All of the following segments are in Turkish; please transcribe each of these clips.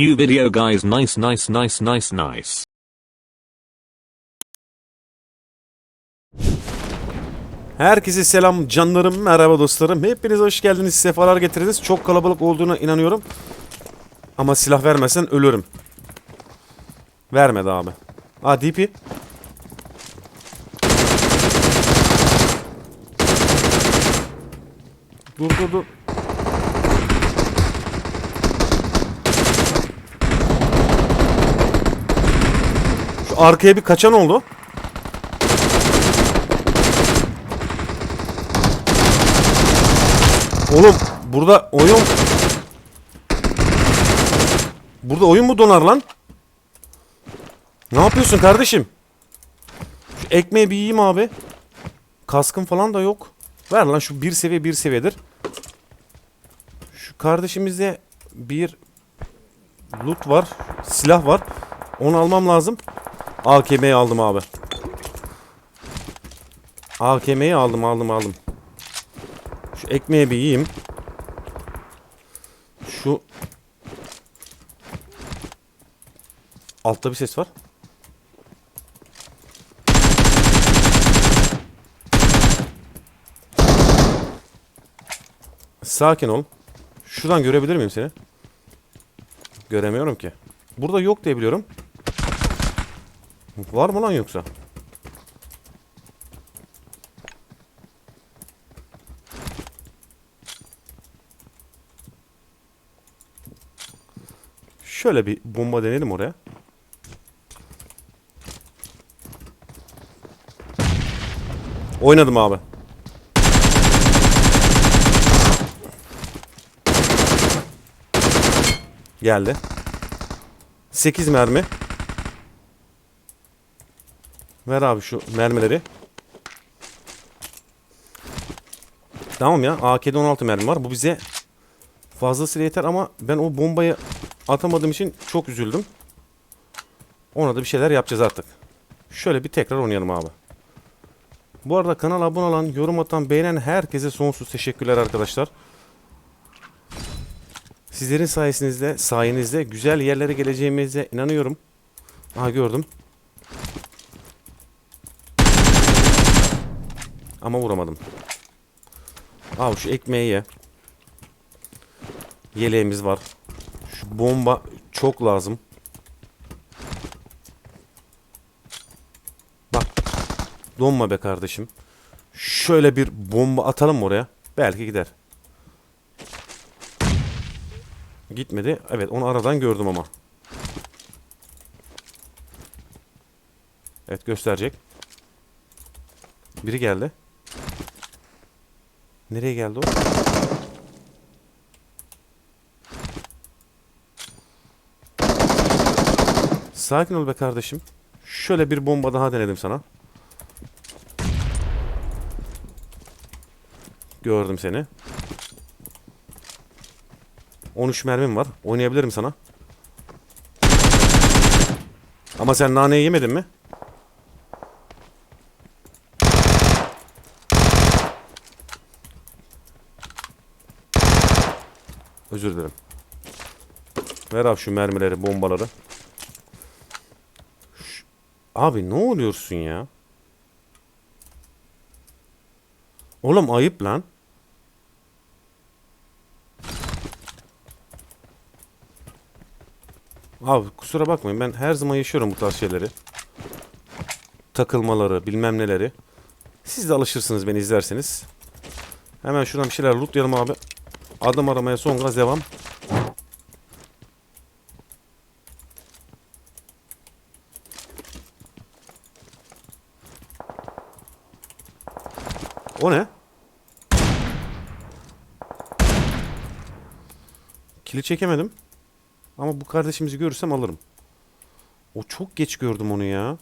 New video guys nice nice nice nice nice. Herkese selam canlarım, merhaba dostlarım. Hepiniz hoş geldiniz, sefalar getirdiniz. Çok kalabalık olduğuna inanıyorum. Ama silah vermezsen ölürüm. Vermedi abi. Aa DP. Dur dur dur. Arkaya bir kaçan oldu. Oğlum burada oyun... Burada oyun mu donar lan? Ne yapıyorsun kardeşim? Şu ekmeği bir yiyeyim abi. Kaskın falan da yok. Ver lan şu bir seviye bir seviyedir. Şu kardeşimizde bir loot var. Silah var. Onu almam lazım. AKM'yi aldım abi. AKM'yi aldım aldım aldım. Şu ekmeği bir yiyeyim. Şu altta bir ses var. Sakin ol. Şuradan görebilir miyim seni? Göremiyorum ki. Burada yok diye biliyorum. Var mı lan yoksa? Şöyle bir bomba deneyelim oraya. Oynadım abi. Geldi. 8 mermi. Ver abi şu mermileri. Tamam ya. AK'de 16 mermi var. Bu bize fazlasıyla yeter ama ben o bombayı atamadığım için çok üzüldüm. Ona da bir şeyler yapacağız artık. Şöyle bir tekrar oynayalım abi. Bu arada kanala abone olan, yorum atan, beğenen herkese sonsuz teşekkürler arkadaşlar. Sizlerin sayesinizde, sayenizde güzel yerlere geleceğimize inanıyorum. Aha gördüm. Ama vuramadım. Abi şu ekmeği ye. Yeleğimiz var. Şu bomba çok lazım. Bak. Donma be kardeşim. Şöyle bir bomba atalım oraya. Belki gider. Gitmedi. Evet onu aradan gördüm ama. Evet gösterecek. Biri geldi. Nereye geldi o? Sakin ol be kardeşim. Şöyle bir bomba daha denedim sana. Gördüm seni. 13 mermim var. Oynayabilirim sana. Ama sen naneyi yemedin mi? Özür dilerim. Ver abi şu mermileri, bombaları. Ş- Abi ne oluyorsun ya? Oğlum ayıp lan. Abi kusura bakmayın ben her zaman yaşıyorum bu tarz şeyleri. Takılmaları, bilmem neleri. Siz de alışırsınız beni izlerseniz. Hemen şuradan bir şeyler lootlayalım abi. Adım aramaya son gaz devam. O ne? Kili çekemedim. Ama bu kardeşimizi görürsem alırım. O çok geç gördüm onu ya.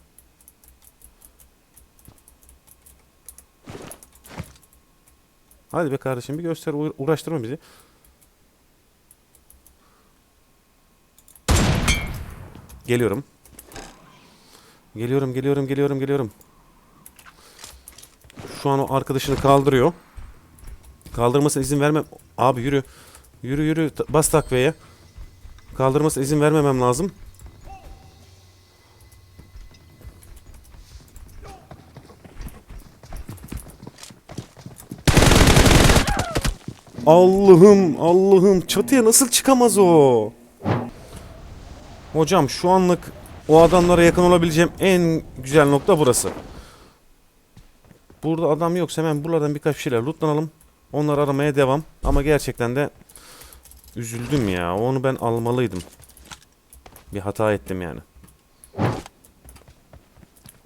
Hadi be kardeşim bir göster uğra- uğraştırma bizi. Geliyorum. Geliyorum, geliyorum, geliyorum, geliyorum. Şu an o arkadaşını kaldırıyor. Kaldırmasına izin vermem. Abi yürü. Yürü yürü. Bas takviye. Kaldırması izin vermemem lazım. Allah'ım Allah'ım çatıya nasıl çıkamaz o? Hocam şu anlık o adamlara yakın olabileceğim en güzel nokta burası. Burada adam yoksa hemen buralardan birkaç bir şeyler lootlanalım. Onları aramaya devam. Ama gerçekten de üzüldüm ya. Onu ben almalıydım. Bir hata ettim yani.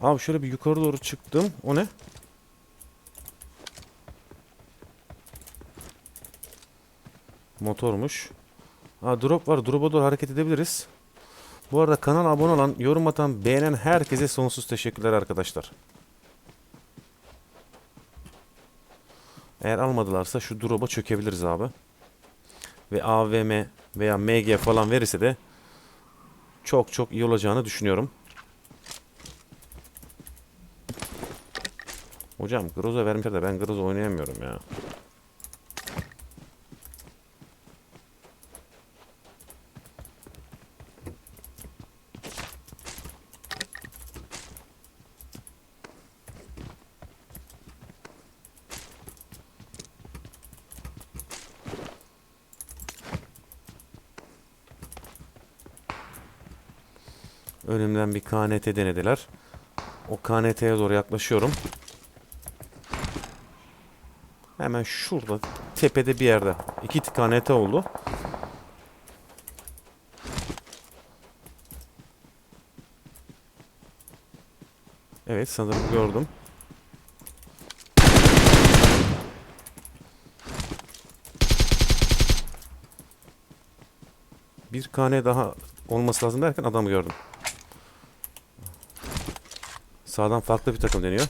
Abi şöyle bir yukarı doğru çıktım. O ne? Motormuş. Ha drop var. Drop'a doğru hareket edebiliriz. Bu arada kanala abone olan, yorum atan, beğenen herkese sonsuz teşekkürler arkadaşlar. Eğer almadılarsa şu drop'a çökebiliriz abi. Ve AVM veya MG falan verirse de çok çok iyi olacağını düşünüyorum. Hocam Groza vermişler de ben Groza oynayamıyorum ya. Önümden bir KNT denediler. O KNT'ye doğru yaklaşıyorum. Hemen şurada tepede bir yerde. İki KNT oldu. Evet sanırım gördüm. Bir kane daha olması lazım derken adamı gördüm. Sağdan farklı bir takım deniyor.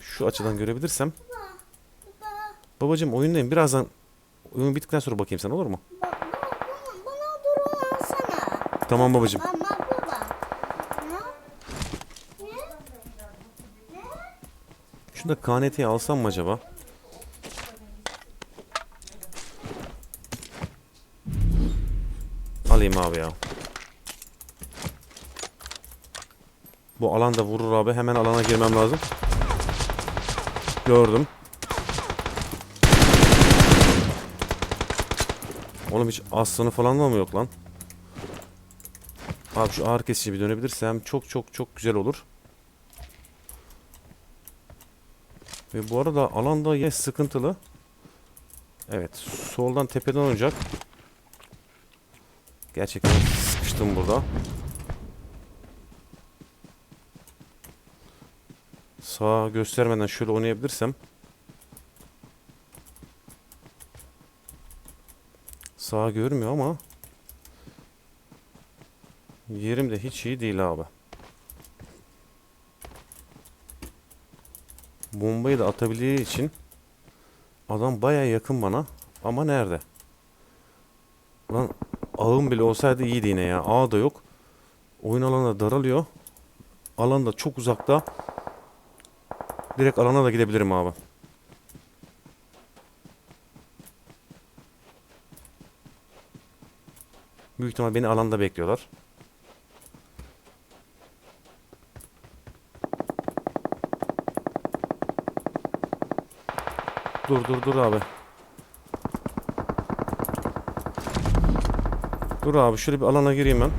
Şu açıdan görebilirsem. Babacım oyundayım. Birazdan oyun bittikten sonra bakayım sana olur mu? Tamam babacım. Ama baba. Şunu da KNT'ye alsam mı acaba? Alayım abi ya. Bu alanda vurur abi. Hemen alana girmem lazım. Gördüm. Oğlum hiç aslanı falan da mı yok lan? Abi şu ağır kesici bir dönebilirsem çok çok çok güzel olur. Ve bu arada alanda yine sıkıntılı. Evet. Soldan tepeden oynayacak. Gerçekten sıkıştım burada. Sağa göstermeden şöyle oynayabilirsem. Sağa görmüyor ama. Yerim de hiç iyi değil abi. Bombayı da atabildiği için adam baya yakın bana ama nerede? Lan ağım bile olsaydı iyiydi yine ya. Ağ da yok. Oyun alanı da daralıyor. Alan da çok uzakta. Direkt alana da gidebilirim abi. Büyük ihtimal beni alanda bekliyorlar. Dur dur dur abi. Dur abi şöyle bir alana gireyim ben.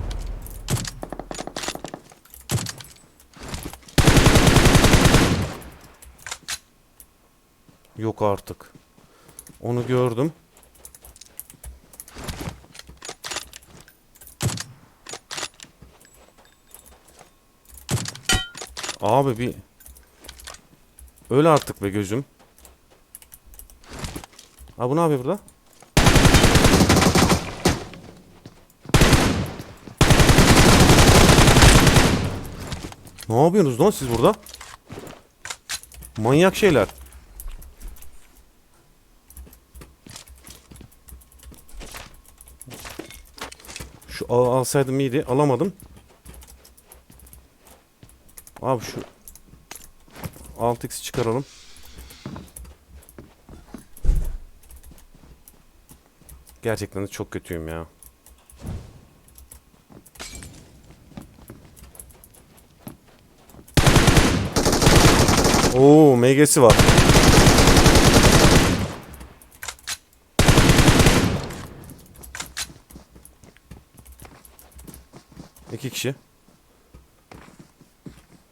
Yok artık. Onu gördüm. Abi bir Öl artık be gözüm. Abi bu ne yapıyor burada? Ne yapıyorsunuz lan siz burada? Manyak şeyler. Al alsaydım iyiydi. Alamadım. Abi şu 6x çıkaralım. Gerçekten de çok kötüyüm ya. Oo, MG'si var. İki kişi.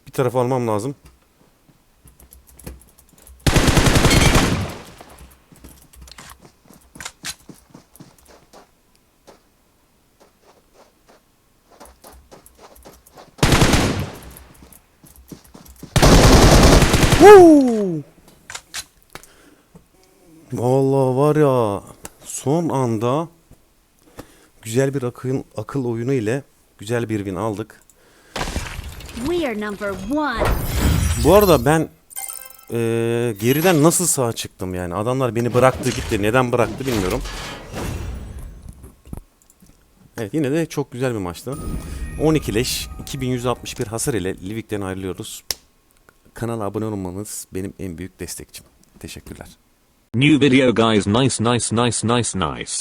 Bir tarafa almam lazım. Woo! Vallahi var ya son anda güzel bir akıl, akıl oyunu ile güzel bir win aldık. We are number one. Bu arada ben eee, geriden nasıl sağa çıktım yani adamlar beni bıraktı gitti neden bıraktı bilmiyorum. Evet yine de çok güzel bir maçtı. 12 leş 2161 hasar ile Livik'ten ayrılıyoruz. Kanala abone olmanız benim en büyük destekçim. Teşekkürler. New video guys nice nice nice nice nice.